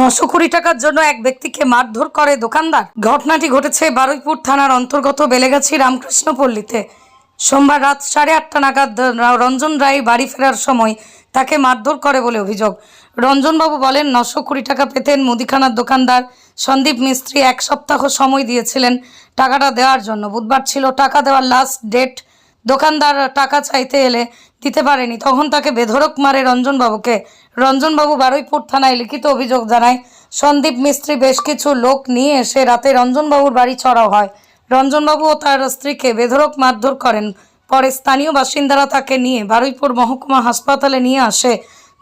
নশো কোটি টাকার জন্য এক ব্যক্তিকে মারধর করে দোকানদার। ঘটনাটি ঘটেছে বারুইপুর থানার অন্তর্গত বেলেগাছি রামকৃষ্ণ পল্লীতে সোমবার রাত সাড়ে আটটা নাগাদ রঞ্জন রায় বাড়ি ফেরার সময় তাকে মারধর করে বলে অভিযোগ। রঞ্জনবাবু বলেন, নশো কোটি টাকা পেতেন মুদিখানার দোকানদার সন্দীপ মিস্ত্রি এক সপ্তাহ সময় দিয়েছিলেন টাকাটা দেওয়ার জন্য। বুধবার ছিল টাকা দেওয়ার লাস্ট ডেট দোকানদার টাকা চাইতে এলে দিতে পারেনি। তখন তাকে বেধড়ক মারে রঞ্জনবাবুকে। রঞ্জনবাবু বারুইপুর থানায় লিখিত অভিযোগ জানায়, সন্দীপ মিস্ত্রি বেশ কিছু লোক নিয়ে এসে রাতে রঞ্জনবাবুর বাড়ি চড়াও হয়। রঞ্জনবাবু ও তার স্ত্রীকে বেধরক মারধর করেন। পরে স্থানীয় বাসিন্দারা তাকে নিয়ে বারুইপুর মহকুমা হাসপাতালে নিয়ে আসে।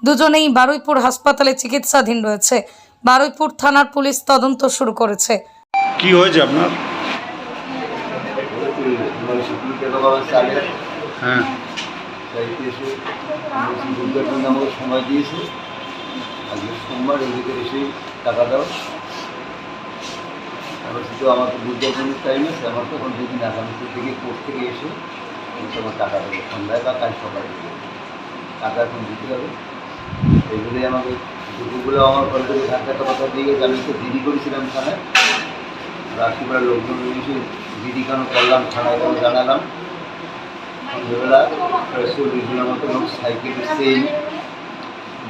দুজনেই বারুইপুর হাসপাতালে চিকিৎসাধীন রয়েছে। বারুইপুর থানার পুলিশ তদন্ত শুরু করেছে। কি হয়েছে আপনার? হ্যাঁ। বলছি দুর্গার আমাকে সময় দিয়েছে। আজকে সোমবার এদিকে এসে টাকা দাও। এবার শুধু দুর্গার জন্য টাইম আছে আমার তখন আগামী থেকে কোর্ট থেকে এসে আমি তোমার টাকা দেবো। সন্ধ্যায় বা কাল সকালে টাকা এখন দিতে হবে। এইগুলোই আমাকে দুপুরগুলো আমার ঘর থেকে ধাক্কা কথা দিয়ে গেছে আমি তো দিদি করেছিলাম থানায়। রাত্রিবেলা লোকজন এসে দিদি কেন করলাম থানায় কেন জানালাম? সন্ধ্যেবেলা চল্লিশ জনের মতো লোক সাইকেলের চেইন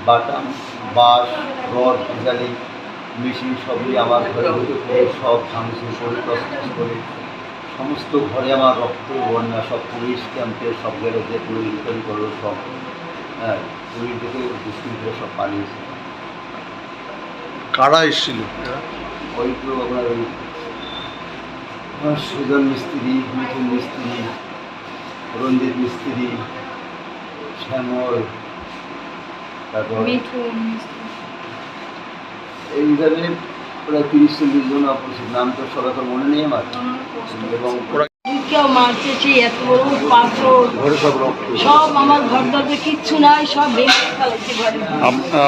বাটাম বাঁশ রড ইত্যাদি মেশিন সবই আমার ঘরে ঢুকে পড়ে সব ভাঙচুর করে তসতস করে সমস্ত ঘরে আমার রক্ত বন্যা সব পুলিশ ক্যাম্পে সব গ্যারেজে পুলিশ রিপেয়ারি করল সব হ্যাঁ পুলিশ দেখে দুষ্কৃতীরা সব পালিয়েছে। কারা এসেছিল? ওই তো আপনার ওই সুজন মিস্ত্রি মিঠুন মিস্ত্রি রঞ্জিত মিস্ত্রি শ্যামল তারপর এইভাবে প্রায় তিরিশ চল্লিশ জন অপরিচিত। নাম তো সবাই মনে নেই আমার। এবং কেউ মারতেছি এত বড় সব সব আমার ঘর দরজা কিচ্ছু নাই সব ভেঙে ফেলেছে ঘরে।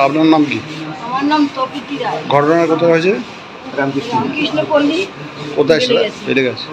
আপনার নাম কি? আমার নাম তপিতি রায়। ঘটনা কোথায় হয়েছে? রামকৃষ্ণ। কৃষ্ণপল্লী পল্লী কোথায় সেটা? বেড়ে গেছে।